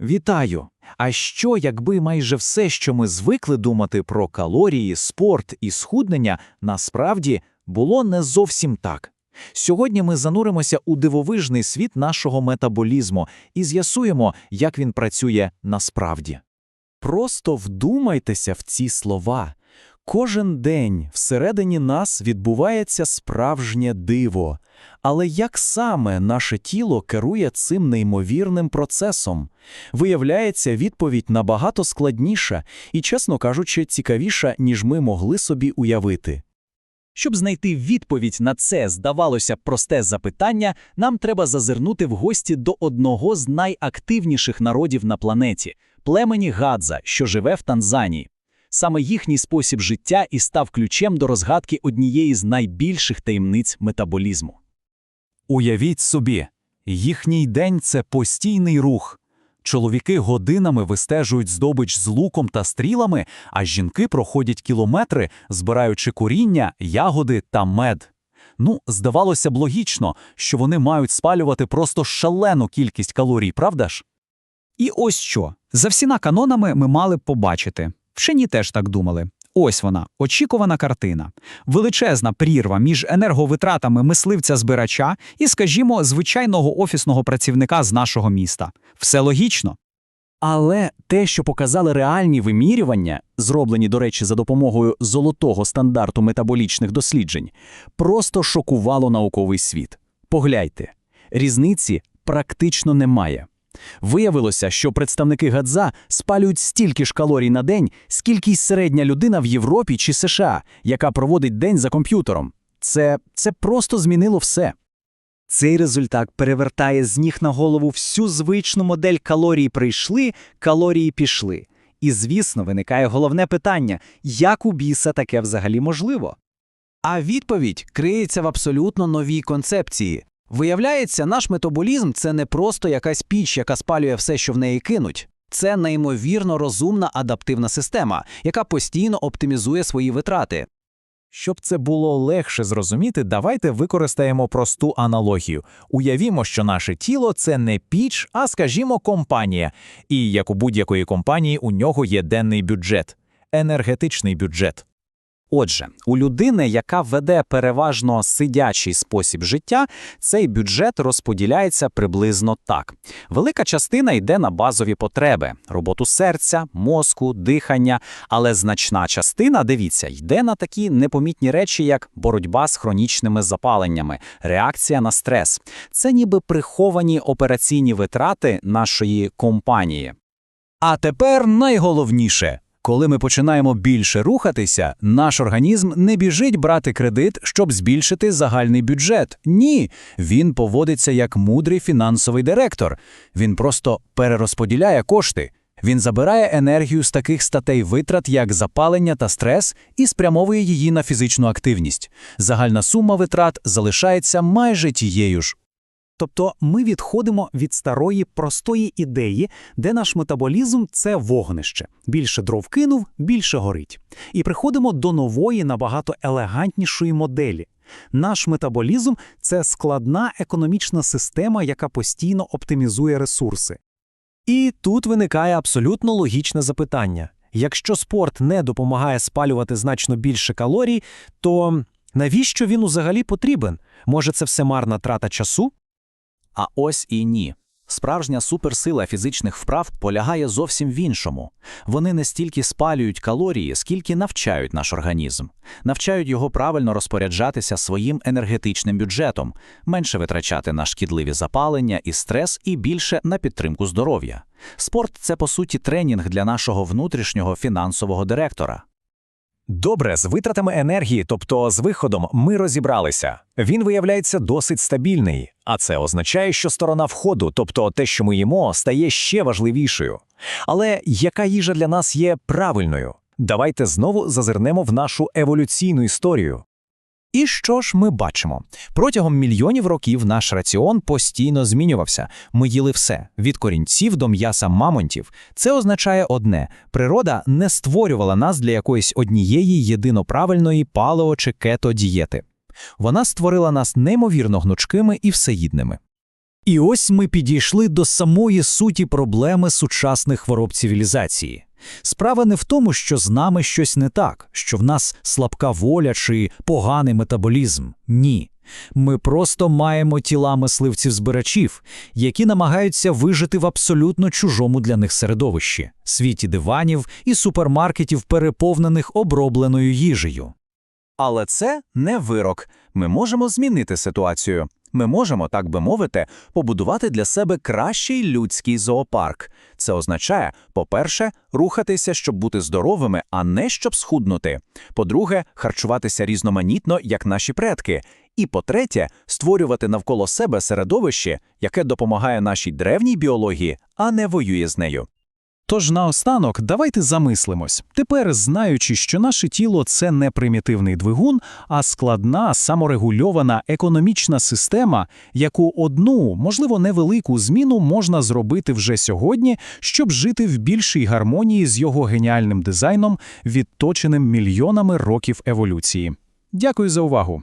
Вітаю! А що, якби майже все, що ми звикли думати про калорії, спорт і схуднення, насправді було не зовсім так? Сьогодні ми зануримося у дивовижний світ нашого метаболізму і з'ясуємо, як він працює насправді. Просто вдумайтеся в ці слова. Кожен день всередині нас відбувається справжнє диво. Але як саме наше тіло керує цим неймовірним процесом? Виявляється, відповідь набагато складніша і, чесно кажучи, цікавіша, ніж ми могли собі уявити. Щоб знайти відповідь на це, здавалося, просте запитання, нам треба зазирнути в гості до одного з найактивніших народів на планеті племені Гадза, що живе в Танзанії. Саме їхній спосіб життя і став ключем до розгадки однієї з найбільших таємниць метаболізму. Уявіть собі, їхній день це постійний рух. Чоловіки годинами вистежують здобич з луком та стрілами, а жінки проходять кілометри, збираючи коріння, ягоди та мед. Ну, здавалося б логічно, що вони мають спалювати просто шалену кількість калорій, правда ж? І ось що. За всіма канонами ми мали б побачити. Вчені теж так думали. Ось вона, очікувана картина. Величезна прірва між енерговитратами мисливця-збирача і, скажімо, звичайного офісного працівника з нашого міста. Все логічно. Але те, що показали реальні вимірювання, зроблені, до речі, за допомогою золотого стандарту метаболічних досліджень, просто шокувало науковий світ. Погляньте, різниці практично немає. Виявилося, що представники Гадза спалюють стільки ж калорій на день, скільки й середня людина в Європі чи США, яка проводить день за комп'ютером. Це, це просто змінило все. Цей результат перевертає з ніг на голову всю звичну модель калорії прийшли, калорії пішли. І, звісно, виникає головне питання, як у біса таке взагалі можливо? А відповідь криється в абсолютно новій концепції. Виявляється, наш метаболізм це не просто якась піч, яка спалює все, що в неї кинуть. Це неймовірно розумна адаптивна система, яка постійно оптимізує свої витрати. Щоб це було легше зрозуміти, давайте використаємо просту аналогію. Уявімо, що наше тіло це не піч, а, скажімо, компанія. І як у будь-якої компанії, у нього є денний бюджет, енергетичний бюджет. Отже, у людини, яка веде переважно сидячий спосіб життя, цей бюджет розподіляється приблизно так. Велика частина йде на базові потреби: роботу серця, мозку, дихання, але значна частина, дивіться, йде на такі непомітні речі, як боротьба з хронічними запаленнями, реакція на стрес. Це ніби приховані операційні витрати нашої компанії. А тепер найголовніше. Коли ми починаємо більше рухатися, наш організм не біжить брати кредит, щоб збільшити загальний бюджет. Ні, він поводиться як мудрий фінансовий директор. Він просто перерозподіляє кошти. Він забирає енергію з таких статей витрат, як запалення та стрес, і спрямовує її на фізичну активність. Загальна сума витрат залишається майже тією ж. Тобто ми відходимо від старої простої ідеї, де наш метаболізм це вогнище. Більше дров кинув, більше горить. І приходимо до нової, набагато елегантнішої моделі. Наш метаболізм це складна економічна система, яка постійно оптимізує ресурси. І тут виникає абсолютно логічне запитання. Якщо спорт не допомагає спалювати значно більше калорій, то навіщо він взагалі потрібен? Може, це все марна трата часу? А ось і ні. Справжня суперсила фізичних вправ полягає зовсім в іншому. Вони не стільки спалюють калорії, скільки навчають наш організм, навчають його правильно розпоряджатися своїм енергетичним бюджетом, менше витрачати на шкідливі запалення і стрес, і більше на підтримку здоров'я. Спорт це по суті тренінг для нашого внутрішнього фінансового директора. Добре, з витратами енергії, тобто з виходом, ми розібралися. Він виявляється досить стабільний, а це означає, що сторона входу, тобто те, що ми їмо, стає ще важливішою. Але яка їжа для нас є правильною? Давайте знову зазирнемо в нашу еволюційну історію. І що ж ми бачимо? Протягом мільйонів років наш раціон постійно змінювався. Ми їли все від корінців до м'яса мамонтів. Це означає одне: природа не створювала нас для якоїсь однієї єдиноправильної палео чи кето дієти. Вона створила нас неймовірно гнучкими і всеїдними. І ось ми підійшли до самої суті проблеми сучасних хвороб цивілізації. Справа не в тому, що з нами щось не так, що в нас слабка воля чи поганий метаболізм. Ні. Ми просто маємо тіла мисливців-збирачів, які намагаються вижити в абсолютно чужому для них середовищі – світі диванів і супермаркетів, переповнених обробленою їжею. Але це не вирок. Ми можемо змінити ситуацію. Ми можемо, так би мовити, побудувати для себе кращий людський зоопарк. Це означає, по-перше, рухатися, щоб бути здоровими, а не щоб схуднути. По-друге, харчуватися різноманітно, як наші предки. І по-третє, створювати навколо себе середовище, яке допомагає нашій древній біології, а не воює з нею. Тож наостанок давайте замислимось. Тепер, знаючи, що наше тіло це не примітивний двигун, а складна, саморегульована економічна система, яку одну, можливо, невелику зміну можна зробити вже сьогодні, щоб жити в більшій гармонії з його геніальним дизайном, відточеним мільйонами років еволюції. Дякую за увагу.